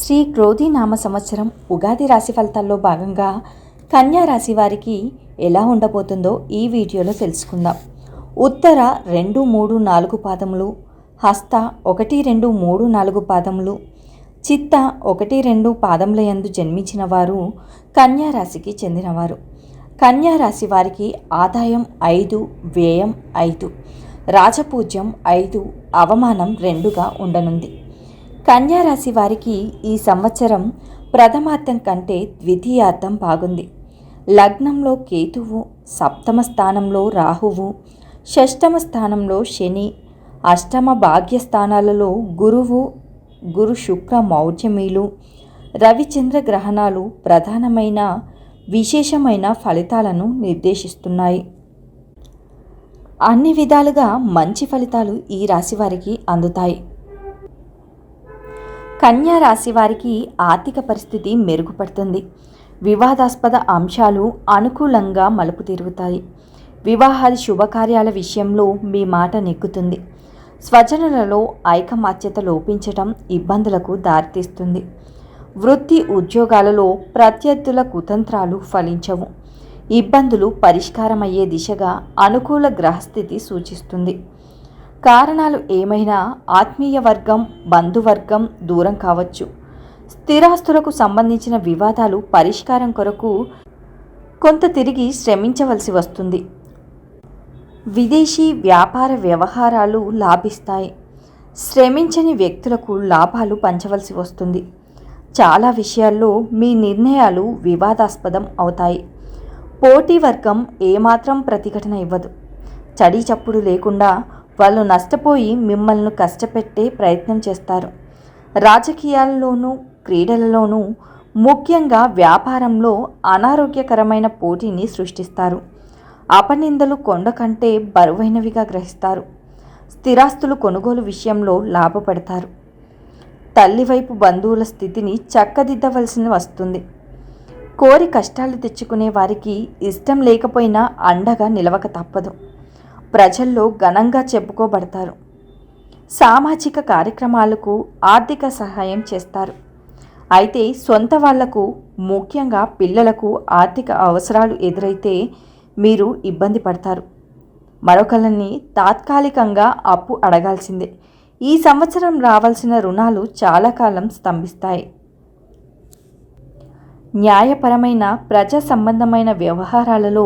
శ్రీ క్రోధి నామ సంవత్సరం ఉగాది రాశి ఫలితాల్లో భాగంగా కన్యా రాశి వారికి ఎలా ఉండబోతుందో ఈ వీడియోలో తెలుసుకుందాం. ఉత్తర రెండు మూడు నాలుగు పాదములు హస్త ఒకటి రెండు మూడు నాలుగు పాదములు చిత్త ఒకటి రెండు పాదముల యందు జన్మించిన వారు కన్యా రాశికి చెందినవారు. కన్యా రాశి వారికి ఆదాయం ఐదు వ్యయం ఐదు రాజపూజ్యం ఐదు అవమానం రెండుగా ఉండనుంది. కన్యా రాశి వారికి ఈ సంవత్సరం ప్రథమార్థం కంటే ద్వితీయార్థం బాగుంది. లగ్నంలో కేతువు సప్తమ స్థానంలో రాహువు షష్టమ స్థానంలో శని అష్టమ భాగ్యస్థానాలలో గురువు గురు శుక్ర మౌర్యమీలు రవిచంద్ర గ్రహణాలు ప్రధానమైన విశేషమైన ఫలితాలను నిర్దేశిస్తున్నాయి. అన్ని విధాలుగా మంచి ఫలితాలు ఈ రాశి వారికి అందుతాయి. కన్యా రాశి వారికి ఆర్థిక పరిస్థితి మెరుగుపడుతుంది. వివాదాస్పద అంశాలు అనుకూలంగా మలుపు తిరుగుతాయి. వివాహాది శుభకార్యాల విషయంలో మీ మాట నెక్కుతుంది స్వజనులలో ఐకమత్యత లోపించటం ఇబ్బందులకు దారితీస్తుంది. వృత్తి ఉద్యోగాలలో ప్రత్యర్థుల కుతంత్రాలు ఫలించవు. ఇబ్బందులు పరిష్కారమయ్యే దిశగా అనుకూల గ్రహస్థితి సూచిస్తుంది. కారణాలు ఏమైనా ఆత్మీయ వర్గం బంధువర్గం దూరం కావచ్చు. స్థిరాస్తులకు సంబంధించిన వివాదాలు పరిష్కారం కొరకు కొంత తిరిగి శ్రమించవలసి వస్తుంది. విదేశీ వ్యాపార వ్యవహారాలు లాభిస్తాయి. శ్రమించని వ్యక్తులకు లాభాలు పంచవలసి వస్తుంది. చాలా విషయాల్లో మీ నిర్ణయాలు వివాదాస్పదం అవుతాయి. పోటీ వర్గం ఏమాత్రం ప్రతిఘటన ఇవ్వదు. చడి చప్పుడు లేకుండా వాళ్ళు నష్టపోయి మిమ్మల్ని కష్టపెట్టే ప్రయత్నం చేస్తారు. రాజకీయాల్లోనూ క్రీడలలోనూ ముఖ్యంగా వ్యాపారంలో అనారోగ్యకరమైన పోటీని సృష్టిస్తారు. అపనిందలు కొండ కంటే బరువైనవిగా గ్రహిస్తారు. స్థిరాస్తులు కొనుగోలు విషయంలో లాభపడతారు. తల్లివైపు బంధువుల స్థితిని చక్కదిద్దవలసి వస్తుంది. కోరి కష్టాలు తెచ్చుకునే వారికి ఇష్టం లేకపోయినా అండగా నిలవక తప్పదు. ప్రజల్లో ఘనంగా చెప్పుకోబడతారు. సామాజిక కార్యక్రమాలకు ఆర్థిక సహాయం చేస్తారు. అయితే సొంత వాళ్ళకు ముఖ్యంగా పిల్లలకు ఆర్థిక అవసరాలు ఎదురైతే మీరు ఇబ్బంది పడతారు. మరొకరిని తాత్కాలికంగా అప్పు అడగాల్సిందే. ఈ సంవత్సరం రావాల్సిన రుణాలు చాలా కాలం స్తంభిస్తాయి. న్యాయపరమైన ప్రజా సంబంధమైన వ్యవహారాలలో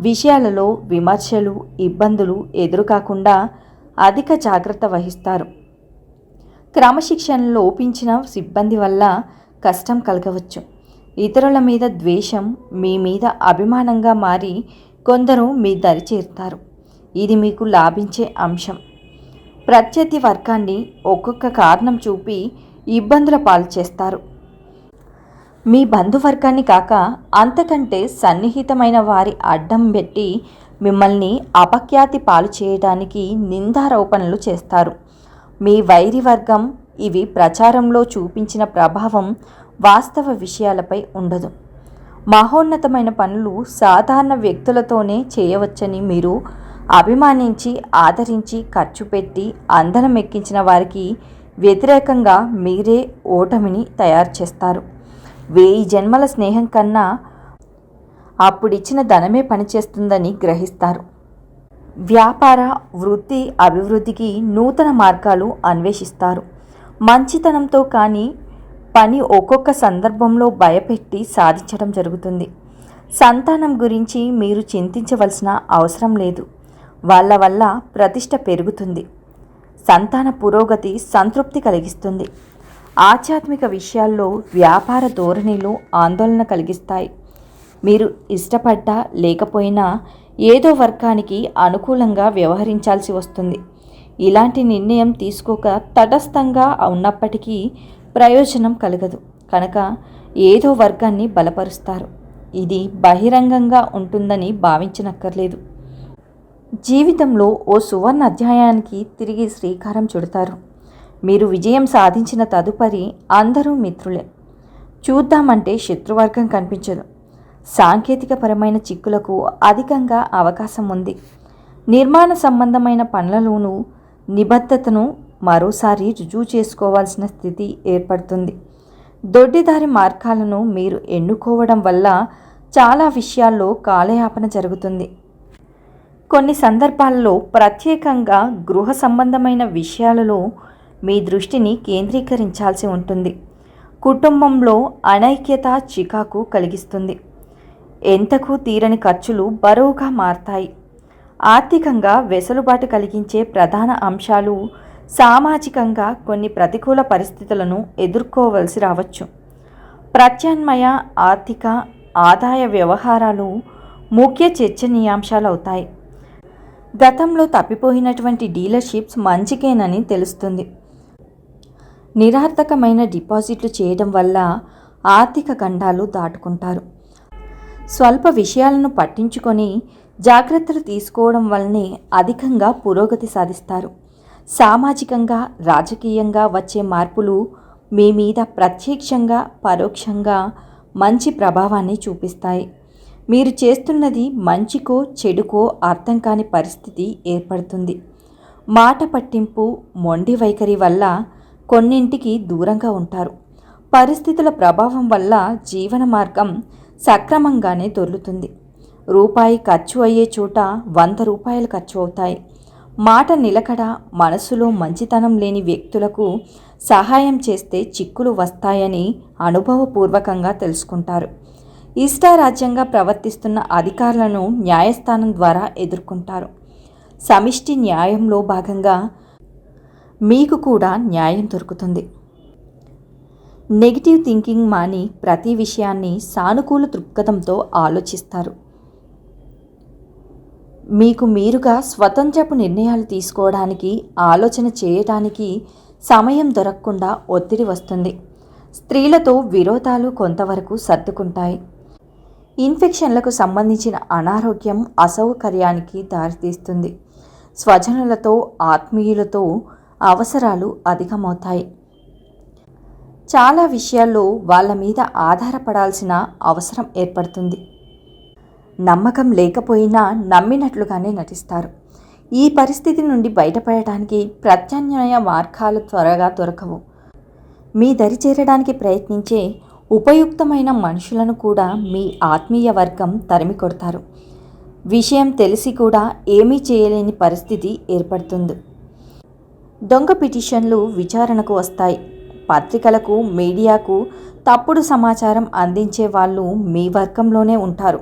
విషయాలలో విమర్శలు ఇబ్బందులు ఎదురుకాకుండా అధిక జాగ్రత్త వహిస్తారు. క్రమశిక్షణ లోపించిన సిబ్బంది వల్ల కష్టం కలగవచ్చు. ఇతరుల మీద ద్వేషం మీ మీద అభిమానంగా మారి కొందరు మీ దరి చేరుతారు. ఇది మీకు లాభించే అంశం. ప్రత్యర్థి వర్గాన్ని ఒక్కొక్క కారణం చూపి ఇబ్బందుల పాలు చేస్తారు. మీ బంధువర్గాన్ని కాక అంతకంటే సన్నిహితమైన వారి అడ్డం పెట్టి మిమ్మల్ని అపఖ్యాతి పాలు చేయడానికి నిందారోపణలు చేస్తారు. మీ వైరి వర్గం ఇవి ప్రచారంలో చూపించిన ప్రభావం వాస్తవ విషయాలపై ఉండదు. మహోన్నతమైన పనులు సాధారణ వ్యక్తులతోనే చేయవచ్చని మీరు అభిమానించి ఆదరించి ఖర్చు పెట్టి అందరం ఎక్కించిన వారికి వ్యతిరేకంగా మీరే ఓటమిని తయారు చేస్తారు. వేయి జన్మల స్నేహం కన్నా అప్పుడిచ్చిన ధనమే పనిచేస్తుందని గ్రహిస్తారు. వ్యాపార వృత్తి అభివృద్ధికి నూతన మార్గాలు అన్వేషిస్తారు. మంచితనంతో కానీ పని ఒక్కొక్క సందర్భంలో భయపెట్టి సాధించడం జరుగుతుంది. సంతానం గురించి మీరు చింతించవలసిన అవసరం లేదు. వాళ్ళ వల్ల ప్రతిష్ట పెరుగుతుంది. సంతాన పురోగతి సంతృప్తి కలిగిస్తుంది. ఆధ్యాత్మిక విషయాల్లో వ్యాపార ధోరణిలు ఆందోళన కలిగిస్తాయి. మీరు ఇష్టపడ్డా లేకపోయినా ఏదో వర్గానికి అనుకూలంగా వ్యవహరించాల్సి వస్తుంది. ఇలాంటి నిర్ణయం తీసుకోక తటస్థంగా ఉన్నప్పటికీ ప్రయోజనం కలగదు. కనుక ఏదో వర్గాన్ని బలపరుస్తారు. ఇది బహిరంగంగా ఉంటుందని భావించనక్కర్లేదు. జీవితంలో ఓ సువర్ణ అధ్యాయానికి తిరిగి శ్రీకారం చుడతారు. మీరు విజయం సాధించిన తదుపరి అందరూ మిత్రులే. చూద్దామంటే శత్రువర్గం కనిపించదు. సాంకేతికపరమైన చిక్కులకు అధికంగా అవకాశం ఉంది. నిర్మాణ సంబంధమైన పనులలోనూ నిబద్ధతను మరోసారి రుజువు చేసుకోవాల్సిన స్థితి ఏర్పడుతుంది. దొడ్డిదారి మార్గాలను మీరు ఎన్నుకోవడం వల్ల చాలా విషయాల్లో కాలయాపన జరుగుతుంది. కొన్ని సందర్భాల్లో ప్రత్యేకంగా గృహ సంబంధమైన విషయాలలో మీ దృష్టిని కేంద్రీకరించాల్సి ఉంటుంది. కుటుంబంలో అనైక్యత చికాకు కలిగిస్తుంది. ఎంతకు తీరని ఖర్చులు బరువుగా మారతాయి. ఆర్థికంగా వెసులుబాటు కలిగించే ప్రధాన అంశాలు సామాజికంగా కొన్ని ప్రతికూల పరిస్థితులను ఎదుర్కోవలసి రావచ్చు. ప్రత్యామ్నాయ ఆర్థిక ఆదాయ వ్యవహారాలు ముఖ్య చర్చనీయాంశాలు అవుతాయి గతంలో తప్పిపోయినటువంటి డీలర్షిప్స్ మంచికేనని తెలుస్తుంది. నిరార్థకమైన డిపాజిట్లు చేయడం వల్ల ఆర్థిక గండాలు దాటుకుంటారు. స్వల్ప విషయాలను పట్టించుకొని జాగ్రత్తలు తీసుకోవడం వల్లనే అధికంగా పురోగతి సాధిస్తారు. సామాజికంగా రాజకీయంగా వచ్చే మార్పులు మీ మీద ప్రత్యక్షంగా పరోక్షంగా మంచి ప్రభావాన్ని చూపిస్తాయి. మీరు చేస్తున్నది మంచికో చెడుకో అర్థం కాని పరిస్థితి ఏర్పడుతుంది. మాట పట్టింపు మొండి వైఖరి వల్ల కొన్నింటికి దూరంగా ఉంటారు. పరిస్థితుల ప్రభావం వల్ల జీవన మార్గం సక్రమంగానే దొర్లుతుంది రూపాయి ఖర్చు అయ్యే చోట వంద రూపాయలు ఖర్చు అవుతాయి. మాట నిలకడ మనసులో మంచితనం లేని వ్యక్తులకు సహాయం చేస్తే చిక్కులు వస్తాయని అనుభవపూర్వకంగా తెలుసుకుంటారు. ఇష్టారాజ్యంగా ప్రవర్తిస్తున్న అధికారులను న్యాయస్థానం ద్వారా ఎదుర్కొంటారు. సమిష్టి న్యాయంలో భాగంగా మీకు కూడా న్యాయం దొరుకుతుంది. నెగిటివ్ థింకింగ్ మాని ప్రతి విషయాన్ని సానుకూల దృక్పథంతో ఆలోచిస్తారు. మీకు మీరుగా స్వతంత్రపు నిర్ణయాలు తీసుకోవడానికి ఆలోచన చేయటానికి సమయం దొరకకుండా ఒత్తిడి వస్తుంది. స్త్రీలతో విరోధాలు కొంతవరకు సర్దుకుంటాయి. ఇన్ఫెక్షన్లకు సంబంధించిన అనారోగ్యం అసౌకర్యానికి దారితీస్తుంది. స్వజనులతో ఆత్మీయులతో అవసరాలు అధికమవుతాయి. చాలా విషయాల్లో వాళ్ళ మీద ఆధారపడాల్సిన అవసరం ఏర్పడుతుంది. నమ్మకం లేకపోయినా నమ్మినట్లుగానే నటిస్తారు. ఈ పరిస్థితి నుండి బయటపడటానికి ప్రత్యామ్నాయ మార్గాలు త్వరగా దొరకవు. మీ దరి చేరడానికి ప్రయత్నించే ఉపయుక్తమైన మనుషులను కూడా మీ ఆత్మీయ వర్గం తరిమి కొడతారు. విషయం తెలిసి కూడా ఏమీ చేయలేని పరిస్థితి ఏర్పడుతుంది. దొంగ పిటిషన్లు విచారణకు వస్తాయి. పత్రికలకు మీడియాకు తప్పుడు సమాచారం అందించే వాళ్ళు మీ వర్గంలోనే ఉంటారు.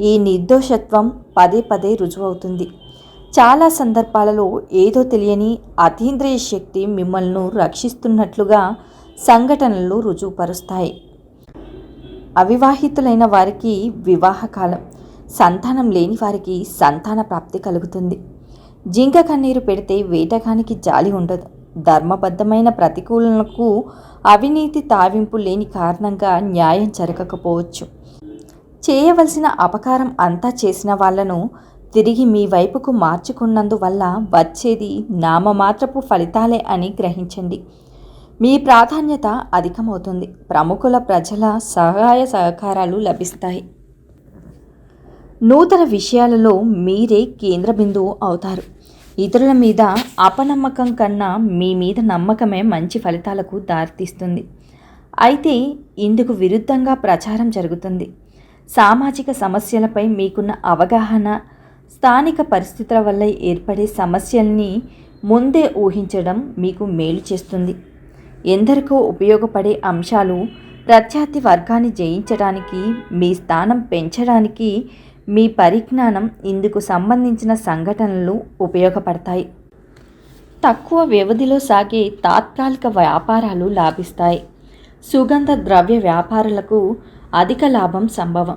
ఈ నిర్దోషత్వం పదే పదే రుజువవుతుంది. చాలా సందర్భాలలో ఏదో తెలియని అతీంద్రియ శక్తి మిమ్మల్ని రక్షిస్తున్నట్లుగా సంఘటనలు రుజువుపరుస్తాయి. అవివాహితులైన వారికి వివాహకాలం సంతానం లేని వారికి సంతాన ప్రాప్తి కలుగుతుంది. జింక కన్నీరు పెడితే వేటగానికి జాలి ఉండదు. ధర్మబద్ధమైన ప్రతికూలనకు అవినీతి తావింపు లేని కారణంగా న్యాయం జరగకపోవచ్చు. చేయవలసిన అపకారం అంతా చేసిన వాళ్ళను తిరిగి మీ వైపుకు మార్చుకున్నందువల్ల వచ్చేది నామమాత్రపు ఫలితాలే అని గ్రహించండి. మీ ప్రాధాన్యత అధికమవుతుంది. ప్రముఖుల ప్రజల సహాయ సహకారాలు లభిస్తాయి. నూతన విషయాలలో మీరే కేంద్ర బిందువు అవుతారు. ఇతరుల మీద అపనమ్మకం కన్నా మీ మీద నమ్మకమే మంచి ఫలితాలకు దారితీస్తుంది. అయితే ఇందుకు విరుద్ధంగా ప్రచారం జరుగుతుంది. సామాజిక సమస్యలపై మీకున్న అవగాహన స్థానిక పరిస్థితుల వల్ల ఏర్పడే సమస్యల్ని ముందే ఊహించడం మీకు మేలు చేస్తుంది. ఎందరికో ఉపయోగపడే అంశాలు ప్రత్యర్థి వర్గాన్ని జయించడానికి మీ స్థానం పెంచడానికి మీ పరిజ్ఞానం ఇందుకు సంబంధించిన సంఘటనలు ఉపయోగపడతాయి. తక్కువ వ్యవధిలో సాగే తాత్కాలిక వ్యాపారాలు లాభిస్తాయి. సుగంధ ద్రవ్య వ్యాపారులకు అధిక లాభం సంభవం.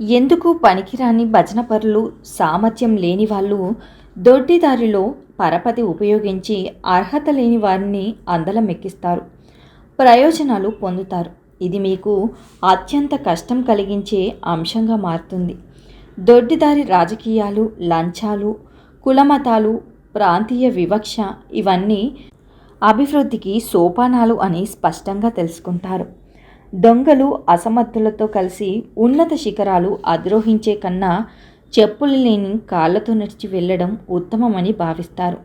ఎందుకు పనికిరాని భజన పరులు సామర్థ్యం లేని వాళ్ళు దొడ్డిదారిలో పరపతి ఉపయోగించి అర్హత లేని వారిని అందలం ఎక్కిస్తారు. ప్రయోజనాలు పొందుతారు. ఇది మీకు అత్యంత కష్టం కలిగించే అంశంగా మారుతుంది. దొడ్డిదారి రాజకీయాలు లంచాలు కులమతాలు ప్రాంతీయ వివక్ష ఇవన్నీ అభివృద్ధికి సోపానాలు అని స్పష్టంగా తెలుసుకుంటారు. దొంగలు అసమర్థులతో కలిసి ఉన్నత శిఖరాలు అధిరోహించే కన్నా చెప్పులు లేని కాళ్ళతో నడిచి వెళ్ళడం ఉత్తమమని భావిస్తారు.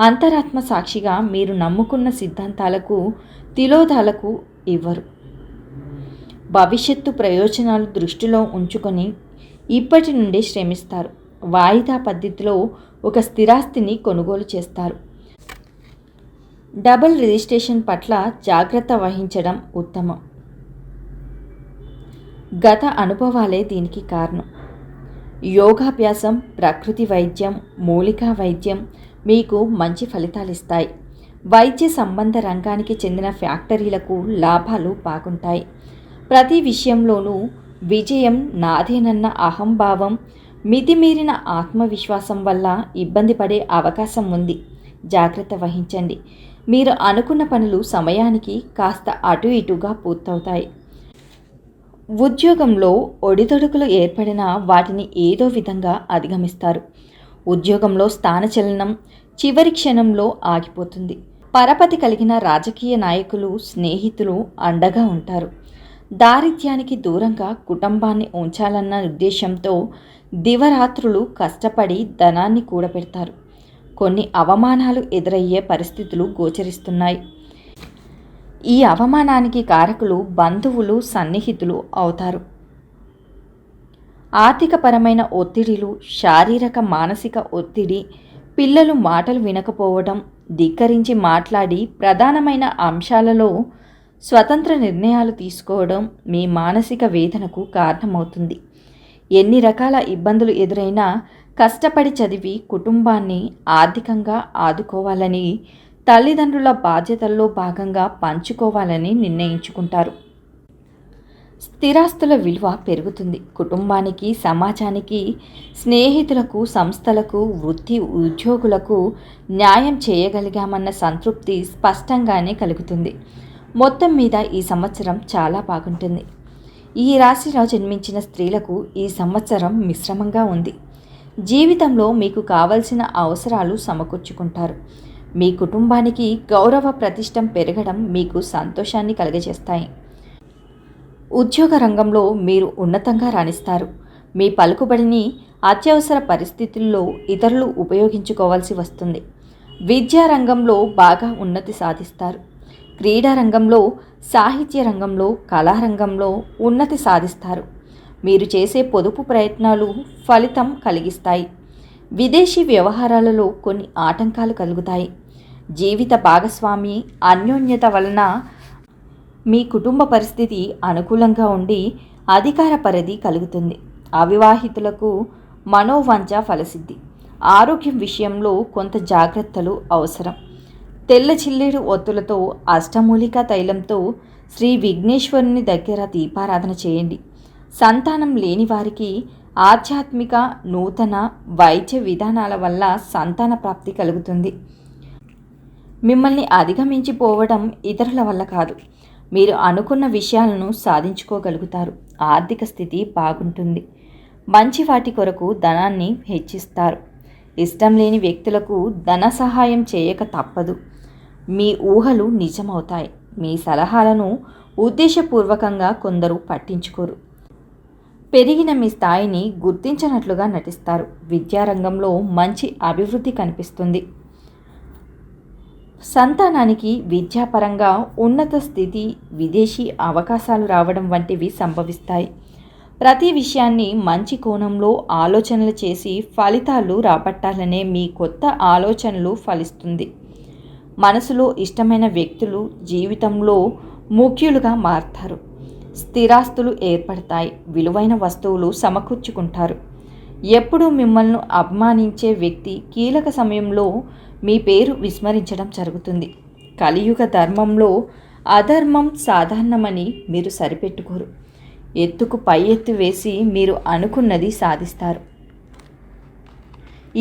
అంతరాత్మ సాక్షిగా మీరు నమ్ముకున్న సిద్ధాంతాలకు తిలోదాలకు ఇవ్వరు. భవిష్యత్తు ప్రయోజనాలు దృష్టిలో ఉంచుకొని ఇప్పటి నుండి శ్రమిస్తారు. వాయిదా పద్ధతిలో ఒక స్థిరాస్తిని కొనుగోలు చేస్తారు. డబుల్ రిజిస్ట్రేషన్ పట్ల జాగ్రత్త వహించడం ఉత్తమం. గత అనుభవాలే దీనికి కారణం. యోగాభ్యాసం ప్రకృతి వైద్యం మూలికా వైద్యం మీకు మంచి ఫలితాలు ఇస్తాయి వైద్య సంబంధ రంగానికి చెందిన ఫ్యాక్టరీలకు లాభాలు బాగుంటాయి. ప్రతి విషయంలోనూ విజయం నాదేనన్న అహంభావం మితిమీరిన ఆత్మవిశ్వాసం వల్ల ఇబ్బంది పడే అవకాశం ఉంది. జాగ్రత్త వహించండి. మీరు అనుకున్న పనులు సమయానికి కాస్త అటు ఇటుగా పూర్తవుతాయి. ఉద్యోగంలో ఒడిదొడుకులు ఏర్పడిన వాటిని ఏదో విధంగా అధిగమిస్తారు. ఉద్యోగంలో స్థానచలనం చివరి క్షణంలో ఆగిపోతుంది. పరపతి కలిగిన రాజకీయ నాయకులు స్నేహితులు అండగా ఉంటారు. దారిద్ర్యానికి దూరంగా కుటుంబాన్ని ఉంచాలన్న ఉద్దేశంతో దివరాత్రులు కష్టపడి ధనాన్ని కూడబెడతారు. కొన్ని అవమానాలు ఎదురయ్యే పరిస్థితులు గోచరిస్తున్నాయి. ఈ అవమానానికి కారకులు బంధువులు సన్నిహితులు అవుతారు. ఆర్థికపరమైన ఒత్తిడిలు శారీరక మానసిక ఒత్తిడి పిల్లలు మాటలు వినకపోవడం ధిక్కరించి మాట్లాడి ప్రధానమైన అంశాలలో స్వతంత్ర నిర్ణయాలు తీసుకోవడం మీ మానసిక వేదనకు కారణమవుతుంది. ఎన్ని రకాల ఇబ్బందులు ఎదురైనా కష్టపడి చదివి కుటుంబాన్ని ఆర్థికంగా ఆదుకోవాలని తల్లిదండ్రుల బాధ్యతల్లో భాగంగా పంచుకోవాలని నిర్ణయించుకుంటారు. స్థిరాస్తుల విలువ పెరుగుతుంది. కుటుంబానికి సమాజానికి స్నేహితులకు సంస్థలకు వృత్తి ఉద్యోగులకు న్యాయం చేయగలిగామన్న సంతృప్తి స్పష్టంగానే కలుగుతుంది. మొత్తం మీద ఈ సంవత్సరం చాలా బాగుంటుంది. ఈ రాశిలో జన్మించిన స్త్రీలకు ఈ సంవత్సరం మిశ్రమంగా ఉంది. జీవితంలో మీకు కావలసిన అవసరాలు సమకూర్చుకుంటారు. మీ కుటుంబానికి గౌరవ ప్రతిష్టం పెరగడం మీకు సంతోషాన్ని కలిగజేస్తాయి. ఉద్యోగ రంగంలో మీరు ఉన్నతంగా రాణిస్తారు. మీ పలుకుబడిని అత్యవసర పరిస్థితుల్లో ఇతరులు ఉపయోగించుకోవాల్సి వస్తుంది. విద్యారంగంలో బాగా ఉన్నతి సాధిస్తారు. క్రీడా రంగంలో సాహిత్య రంగంలో కళారంగంలో ఉన్నతి సాధిస్తారు. మీరు చేసే పొదుపు ప్రయత్నాలు ఫలితం కలిగిస్తాయి. విదేశీ వ్యవహారాలలో కొన్ని ఆటంకాలు కలుగుతాయి. జీవిత భాగస్వామి అన్యోన్యత వలన మీ కుటుంబ పరిస్థితి అనుకూలంగా ఉండి అధికార పరిధి కలుగుతుంది. అవివాహితులకు మనోవంచ ఫలసిద్ధి. ఆరోగ్యం విషయంలో కొంత జాగ్రత్తలు అవసరం. తెల్ల చిల్లేడు ఒత్తులతో అష్టమూలిక తైలంతో శ్రీ విఘ్నేశ్వరుని దగ్గర దీపారాధన చేయండి. సంతానం లేని వారికి ఆధ్యాత్మిక నూతన వైద్య విధానాల వల్ల సంతాన ప్రాప్తి కలుగుతుంది. మిమ్మల్ని అధిగమించిపోవడం ఇతరుల వల్ల కాదు. మీరు అనుకున్న విషయాలను సాధించుకోగలుగుతారు. ఆర్థిక స్థితి బాగుంటుంది. మంచి వాటి కొరకు ధనాన్ని హెచ్చిస్తారు. ఇష్టం లేని వ్యక్తులకు ధన సహాయం చేయక తప్పదు. మీ ఊహలు నిజమవుతాయి. మీ సలహాలను ఉద్దేశపూర్వకంగా కొందరు పట్టించుకోరు. పెరిగిన మీ స్థాయిని గుర్తించనట్లుగా నటిస్తారు. విద్యారంగంలో మంచి అభివృద్ధి కనిపిస్తుంది. సంతానానికి విద్యాపరంగా ఉన్నత స్థితి విదేశీ అవకాశాలు రావడం వంటివి సంభవిస్తాయి. ప్రతి విషయాన్ని మంచి కోణంలో ఆలోచనలు చేసి ఫలితాలు రాబట్టాలనే మీ కొత్త ఆలోచనలు ఫలిస్తుంది. మనసులో ఇష్టమైన వ్యక్తులు జీవితంలో ముఖ్యులుగా మారుతారు. స్థిరాస్తులు ఏర్పడతాయి. విలువైన వస్తువులు సమకూర్చుకుంటారు. ఎప్పుడూ మిమ్మల్ని అభిమానించే వ్యక్తి కీలక సమయంలో మీ పేరు విస్మరించడం జరుగుతుంది. కలియుగ ధర్మంలో అధర్మం సాధారణమని మీరు సరిపెట్టుకోరు. ఎత్తుకు పై ఎత్తు వేసి మీరు అనుకున్నది సాధిస్తారు.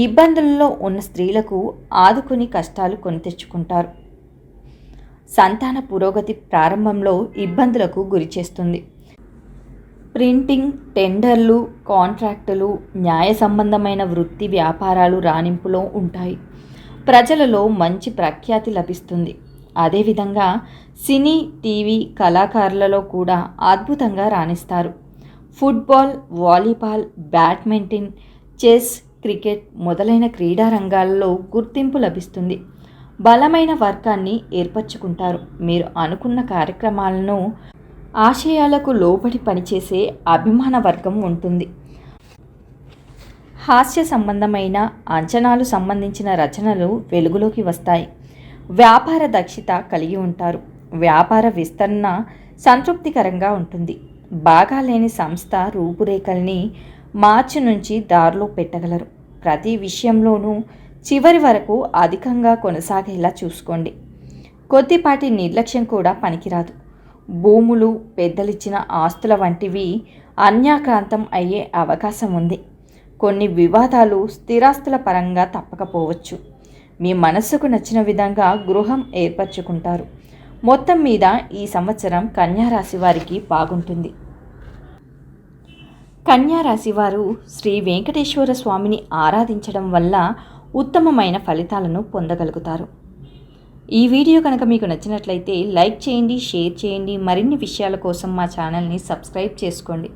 ఇబ్బందులలో ఉన్న స్త్రీలకు ఆదుకుని కష్టాలు కొని తెచ్చుకుంటారు. సంతాన పురోగతి ప్రారంభంలో ఇబ్బందులకు గురిచేస్తుంది ప్రింటింగ్ టెండర్లు కాంట్రాక్టులు న్యాయ సంబంధమైన వృత్తి వ్యాపారాలు రాణింపులో ఉంటాయి. ప్రజలలో మంచి ప్రఖ్యాతి లభిస్తుంది. అదేవిధంగా సినీ టీవీ కళాకారులలో కూడా అద్భుతంగా రాణిస్తారు. Football volleyball badminton chess cricket మొదలైన క్రీడా రంగాల్లో గుర్తింపు లభిస్తుంది. బలమైన వర్గాన్ని ఏర్పరచుకుంటారు. మీరు అనుకున్న కార్యక్రమాలను ఆశయాలకు లోబడి పనిచేసే అభిమాన వర్గం ఉంటుంది. హాస్య సంబంధమైన అంచనాలు సంబంధించిన రచనలు వెలుగులోకి వస్తాయి. వ్యాపార దక్షత కలిగి ఉంటారు. వ్యాపార విస్తరణ సంతృప్తికరంగా ఉంటుంది. బాగా లేని సంస్థ రూపురేఖల్ని మార్చి నుంచి దారిలో పెట్టగలరు. ప్రతి విషయంలోనూ చివరి వరకు అధికంగా కొనసాగేలా చూసుకోండి. కొద్దిపాటి నిర్లక్ష్యం కూడా పనికిరాదు. భూములు పెద్దలిచ్చిన ఆస్తుల వంటివి అన్యాక్రాంతం అయ్యే అవకాశం ఉంది. కొన్ని వివాదాలు స్థిరాస్తుల పరంగా తప్పకపోవచ్చు. మీ మనస్సుకు నచ్చిన విధంగా గృహం ఏర్పరచుకుంటారు. మొత్తం మీద ఈ సంవత్సరం కన్యారాశి వారికి బాగుంటుంది. కన్యా రాశి వారు శ్రీ వెంకటేశ్వర స్వామిని ఆరాధించడం వల్ల ఉత్తమమైన ఫలితాలను పొందగలుగుతారు. ఈ వీడియో కనుక మీకు నచ్చినట్లయితే లైక్ చేయండి షేర్ చేయండి. మరిన్ని విషయాల కోసం మా ఛానల్ని సబ్స్క్రైబ్ చేసుకోండి.